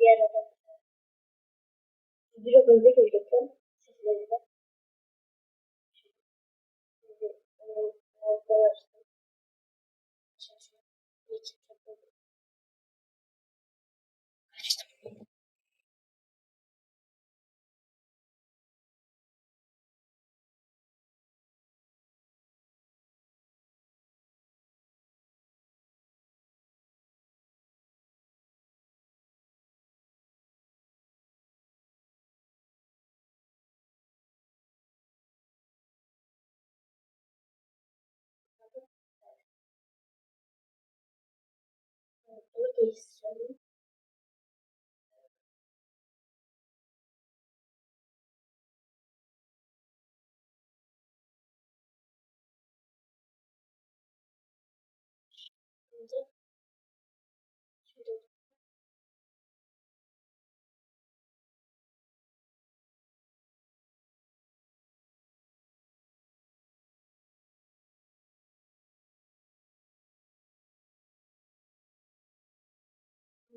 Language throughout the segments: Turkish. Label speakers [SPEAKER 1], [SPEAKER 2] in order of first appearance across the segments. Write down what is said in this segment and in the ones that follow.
[SPEAKER 1] diğer adam. Direkt önde gelecekler. Sizlerle. Şimdi onu arkadaşlar. application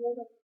[SPEAKER 1] Thank you.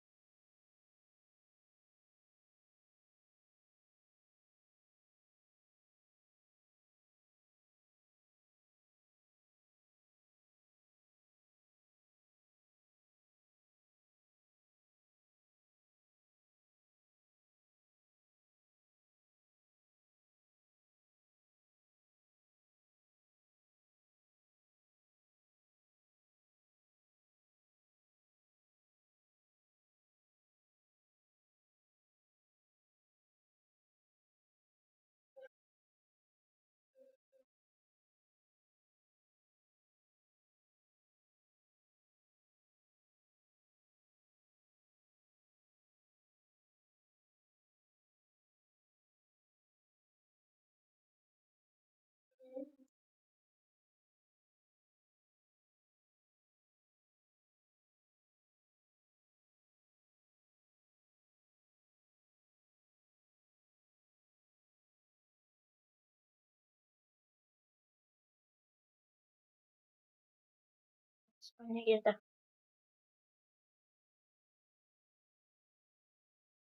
[SPEAKER 1] İspanya girdi.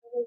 [SPEAKER 1] Bunu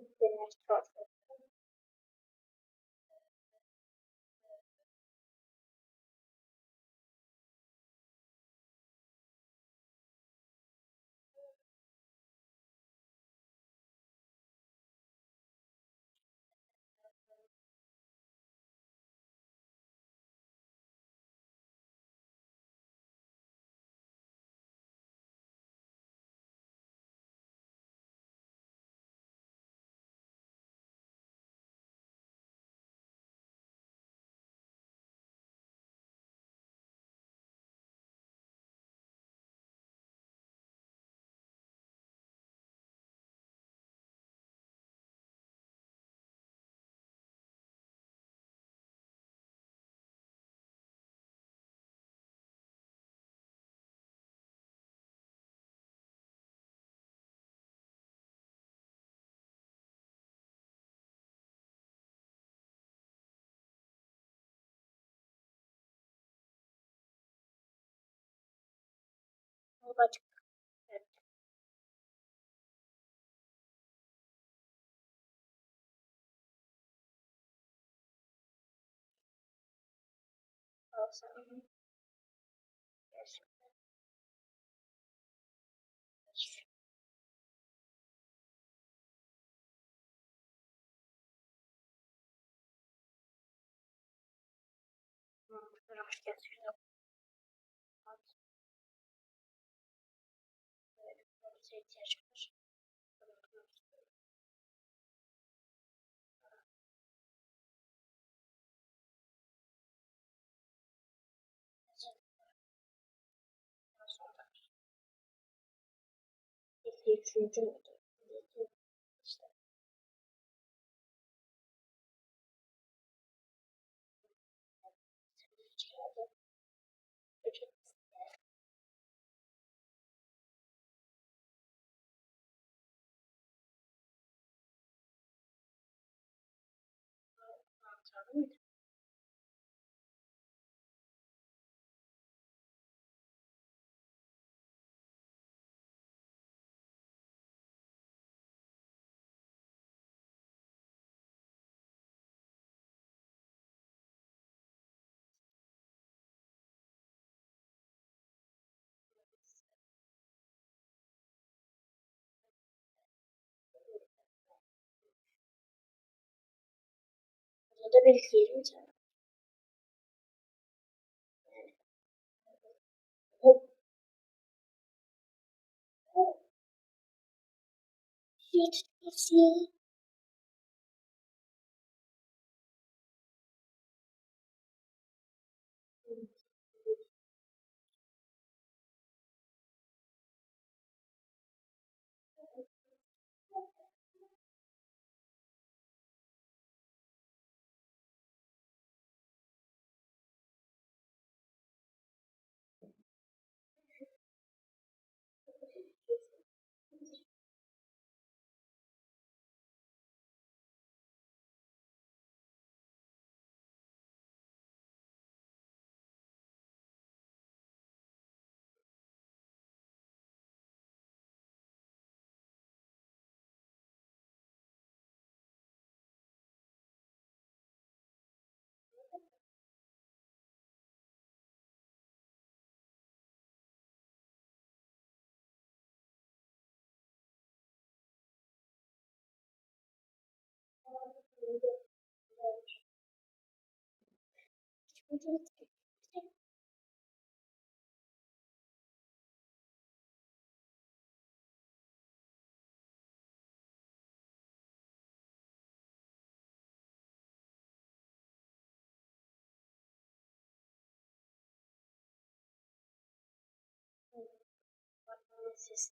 [SPEAKER 1] Yol açık. Evet. Hmm, 出众我都被写出去。interesting What is this?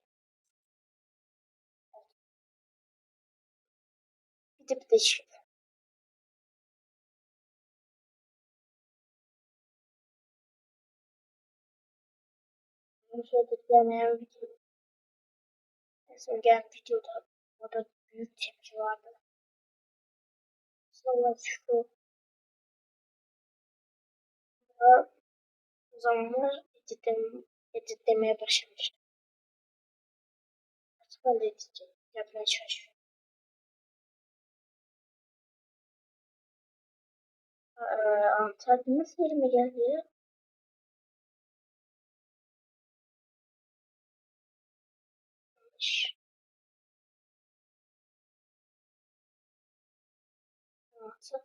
[SPEAKER 1] çık. Şöyle yani. Mesela gelen videoda orada büyük tepki vardı. Sonra şu o zamanlar editlem, editlemeye başlamıştım. Artık ben de edit yapmaya çalışıyorum. Antalya nasıl elime geldi ya? Yanlış. Altı.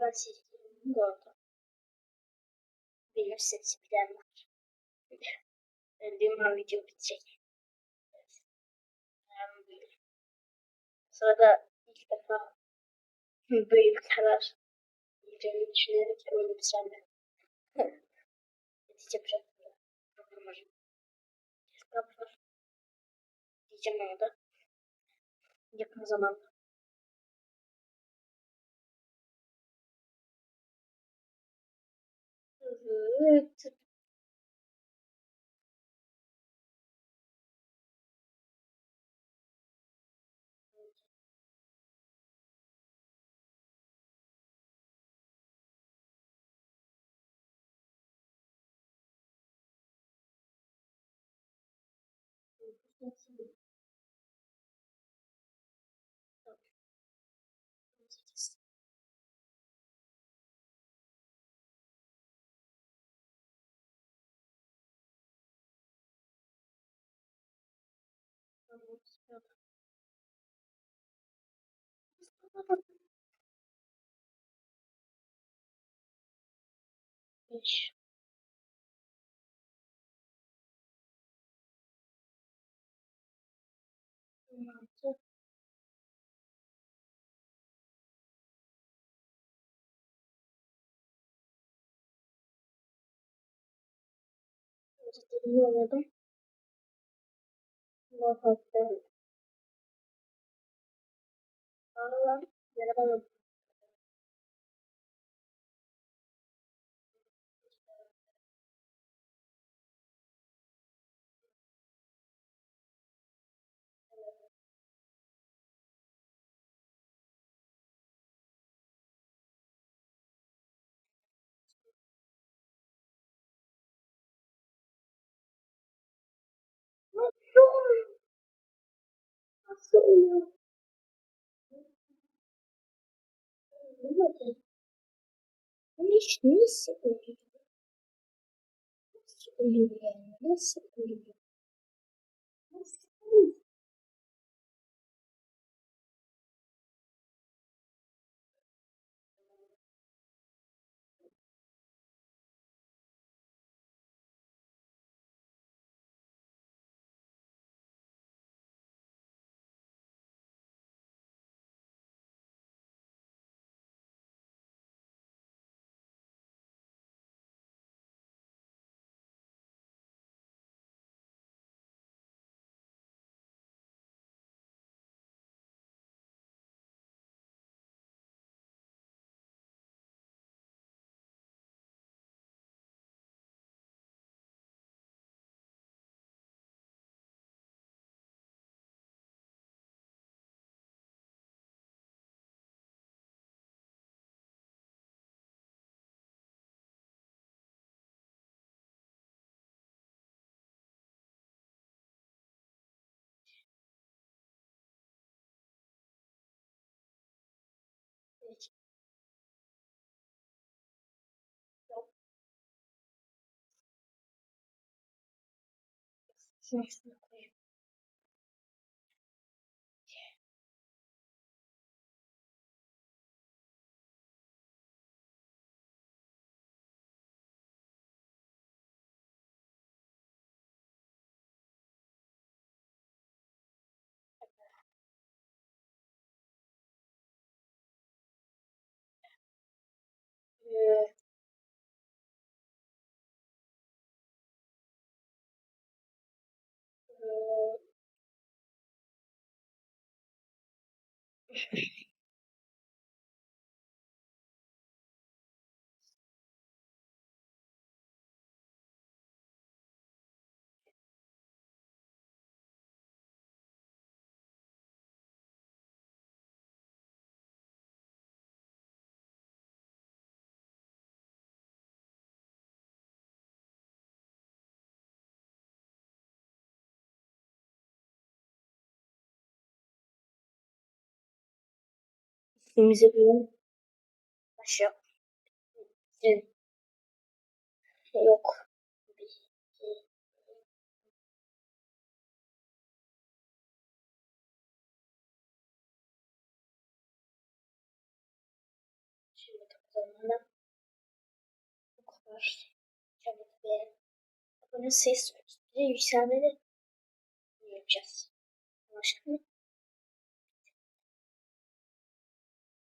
[SPEAKER 1] Российский город. Университет септианных. Любимое видео печенье. Sonra ilk defa böyle bir karar vereceğimi düşünerek öyle bir sende. Netice bıraktım. Diyeceğim ona da. Yakın zamanda. Evet. вещь. Рядом. Ağlar. Merhaba. سئل Лишь не сыпали. Сыпали, реально, сыпали. Yes, Thank you. İsmimize göre aşağı. Evet. Yok. Bir, Şimdi kapılarından bu kadar. Çabuk ve abone ses bir yükselmeli yapacağız. Başka mı?